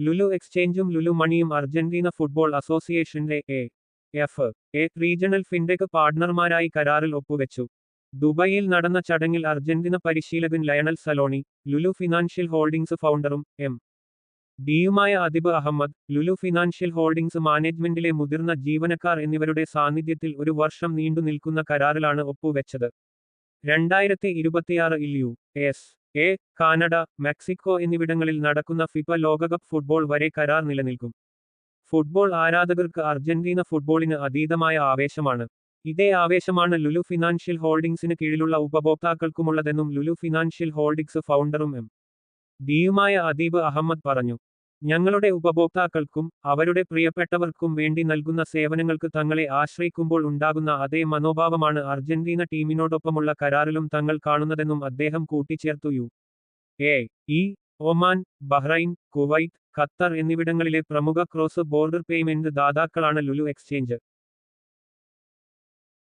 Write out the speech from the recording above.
ലുലു എക്സ്ചേഞ്ചും ലുലു മണിയും Argentina football അസോസിയേഷന്റെ A F A regional fintech പാർട്ണർമാരായി കരാറിൽ ഒപ്പുവെച്ചു. ദുബായിൽ നടന്ന ചടങ്ങിൽ അർജന്റീന പരിശീലകൻ Lionel Scaloni Lulu financial holdings ഫൗണ്ടറും M. ഡിയുമായ അദിബ് അഹമ്മദ് ലുലു ഫിനാൻഷ്യൽ ഹോൾഡിംഗ്സ് മാനേജ്മെന്റിലെ മുതിർന്ന ജീവനക്കാർ എന്നിവരുടെ സാന്നിധ്യത്തിൽ ഒരു വർഷം നീണ്ടു നിൽക്കുന്ന കരാറിലാണ് ഒപ്പുവെച്ചത്. രണ്ടായിരത്തി ഇരുപത്തിയാറ് ഇൽ U S A Canada Mexico എന്നിവിടങ്ങളിൽ നടക്കുന്ന ഫിഫ ലോകകപ്പ് ഫുട്ബോൾ വരെ കരാർ നിലനിൽക്കും. ഫുട്ബോൾ ആരാധകർക്ക് അർജന്റീന ഫുട്ബോളിന് അതീതമായ ആവേശമാണ്. ഇതേ ആവേശമാണ് ലുലു ഫിനാൻഷ്യൽ ഹോൾഡിംഗ്സിന് കീഴിലുള്ള ഉപഭോക്താക്കൾക്കുമുള്ളതെന്നും ലുലു ഫിനാൻഷ്യൽ ഹോൾഡിംഗ്സ് ഫൗണ്ടറും എം. ഡിയുമായ അദീബ് അഹമ്മദ് പറഞ്ഞു. ഞങ്ങളുടെ ഉപഭോക്താക്കൾക്കും അവരുടെ പ്രിയപ്പെട്ടവർക്കും വേണ്ടി നൽകുന്ന സേവനങ്ങൾക്ക് തങ്ങളെ ആശ്രയിക്കുമ്പോൾ ഉണ്ടാകുന്ന അതേ മനോഭാവമാണ് അർജന്റീന ടീമിനോടൊപ്പമുള്ള കരാറിലും തങ്ങൾ കാണുന്നതെന്നും അദ്ദേഹം കൂട്ടിച്ചേർത്തു. U. A. E. Oman Bahrain Kuwait Qatar എന്നിവിടങ്ങളിലെ പ്രമുഖ ക്രോസ് ബോർഡർ പേയ്മെന്റ് ദാതാക്കളാണ് ലുലു എക്സ്ചേഞ്ച്.